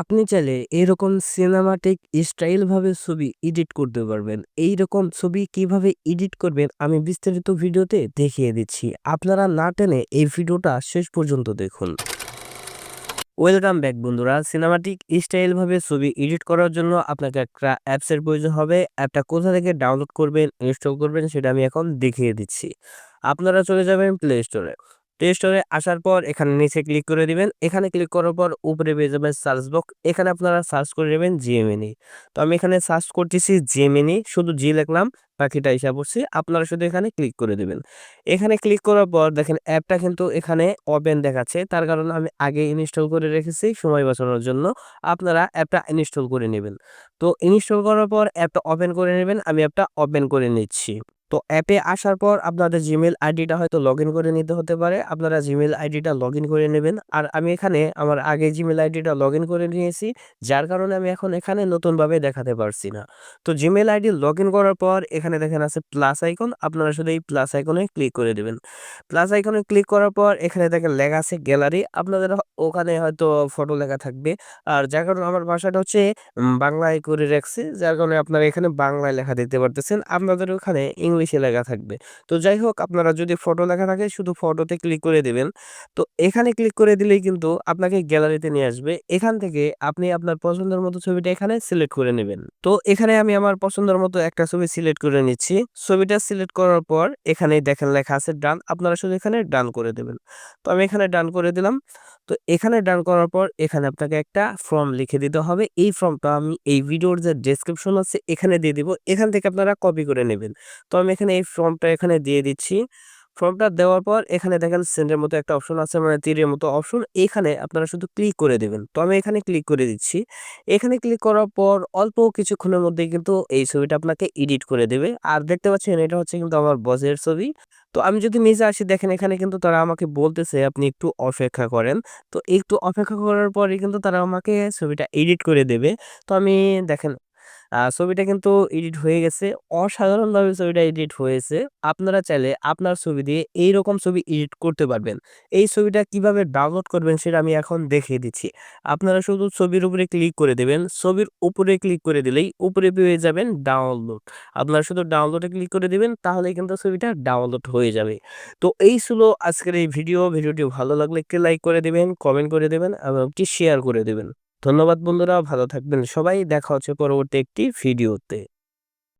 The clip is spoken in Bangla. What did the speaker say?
আপনি চাইলে এরকম সিনেমাটিক স্টাইলভাবে ছবি এডিট করতে পারবেন। এই রকম ছবি কীভাবে এডিট করবেন আমি বিস্তারিত ভিডিওতে দেখিয়ে দিচ্ছি। আপনারা না টেনে এই ভিডিওটা শেষ পর্যন্ত দেখুন। ওয়েলকাম ব্যাক বন্ধুরা। সিনেমাটিক স্টাইলভাবে ছবি এডিট করার জন্য আপনাকে একটা অ্যাপসের প্রয়োজন হবে। অ্যাপটা কোথা থেকে ডাউনলোড করবেন, ইনস্টল করবেন সেটা আমি এখন দেখিয়ে দিচ্ছি। আপনারা চলে যাবেন প্লে স্টোরে। প্লে স্টোরে আসার পর এখানে নিচে ক্লিক করে দিবেন। এখানে ক্লিক করার পর উপরে পেয়ে যাবেন সার্চ বক্স। এখানে আপনারা সার্চ করে নেবেন জিএমএনি তো আমি এখানে সার্চ করতেছি জিএমএনি শুধু জি লিখলাম, বাকিটা এসে পড়ছে। আপনারা শুধু এখানে ক্লিক করে দেবেন এখানে ক্লিক করার পর দেখেন অ্যাপটা কিন্তু এখানে ওপেন দেখাচ্ছে। তার কারণ আমি আগে ইনস্টল করে রেখেছি সময় বাঁচানোর জন্য। আপনারা অ্যাপটা ইনস্টল করে নেবেন। তো ইনস্টল করার পর অ্যাপটা ওপেন করে নেবেন। আমি অ্যাপটা ওপেন করে নিচ্ছি। তো অ্যাপে আসার পর আপনাদের জিমেল আইডিটা হয়তো লগইন করে নিতে হতে পারে। আপনারা জিমেল আইডিটা লগইন করে নেবেন। আর আমি এখানে আমার আগে জিমেল আইডিটা লগইন করে নিয়েছি। যার কারণে আমি এখন এখানে নতুনভাবে দেখাতে পারছি না। তো জিমেল আইডি লগইন করার পর এখানে দেখেন আছে প্লাস আইকন। আপনারা শুধু এই প্লাস আইকনে ক্লিক করে দেবেন প্লাস আইকনে ক্লিক করার পর এখানে দেখেন লেখা আছে গ্যালারি। আপনাদের ওখানে হয়তো ফটো লেখা থাকবে। আর যার কারণে আমার ভাষাটা হচ্ছে বাংলায় করে রাখছি। যার কারণে আপনারা এখানে বাংলায় লেখা দেখতে পারতেছেন। আপনাদের ওখানে ইংলিশে লেখা থাকবে। তো যাই হোক, আপনারা যদি ফটো লেখা থাকে, শুধু ফটোতে ক্লিক করে দিবেন। তো এখানে ক্লিক করে দিলেই কিন্তু আপনাকে গ্যালারিতে নিয়ে আসবে। এখান থেকে আপনি আপনার পছন্দের মতো ছবিটা এখানে সিলেক্ট করে নেবেন। তো এখানে আমি আমার পছন্দের মতো একটা ছবি সিলেক্ট করে নিচ্ছি। ছবিটা সিলেক্ট করার পর এখানেই দেখেন লেখা আছে ডান। আপনারা শুধু এখানে ডান করে দেবেন। তো আমি এখানে ডান করে দিলাম। তো এখানে ডান করার পর এখানে আপনাকে একটা ফর্ম লিখে দিতে হবে। এই ফর্মটা আমি এই ভিডিওর যে ডেসক্রিপশন আছে, এখানে দিয়ে দিব। এখান থেকে আপনারা কপি করে নেবেন। তো আমি এখানে এই ফর্মটা এখানে দিয়ে দিচ্ছি। ফর্মটা দেওয়ার পর এখানে দেখেন সেন্ডের মতো একটা অপশন আছে মানে তীরের মতো অপশন। এখানে আপনারা শুধু ক্লিক করে দেবেন তো আমি এখানে ক্লিক করে দিচ্ছি। এখানে ক্লিক করার পর অল্প কিছুক্ষণের মধ্যেই কিন্তু এই ছবিটা আপনাকে এডিট করে দেবে। আর দেখতে পাচ্ছেন, এটা হচ্ছে কিন্তু আমার বজের ছবি। তো আমি যদি নিজে আসি, দেখেন এখানে কিন্তু তারা আমাকে বলতেছে, আপনি একটু অপেক্ষা করেন। তো একটু অপেক্ষা করার পরেই কিন্তু তারা আমাকে ছবিটা এডিট করে দেবে। তো আমি দেখেন ছবিটা কিন্তু এডিট হয়ে গেছে। অসাধারণভাবে ছবিটা এডিট হয়েছে। আপনারা চাইলে আপনার ছবি দিয়ে এইরকম ছবি এডিট করতে পারবেন। এই ছবিটা কীভাবে ডাউনলোড করবেন সেটা আমি এখন দেখিয়ে দিচ্ছি। আপনারা শুধু ছবির উপরে ক্লিক করে দেবেন ছবির উপরে ক্লিক করে দিলেই উপরে পেয়ে যাবেন ডাউনলোড। আপনারা শুধু ডাউনলোডে ক্লিক করে দেবেন তাহলে কিন্তু ছবিটা ডাউনলোড হয়ে যাবে। তো এই ছিল আজকের এই ভিডিও। ভিডিওটি ভালো লাগলে একটি লাইক করে দেবেন কমেন্ট করে দেবেন এবং একটি শেয়ার করে দিবেন। ধন্যবাদ বন্ধুরা ভালো থাকবেন সবাই। দেখা হচ্ছে পরবর্তী একটি ভিডিওতে।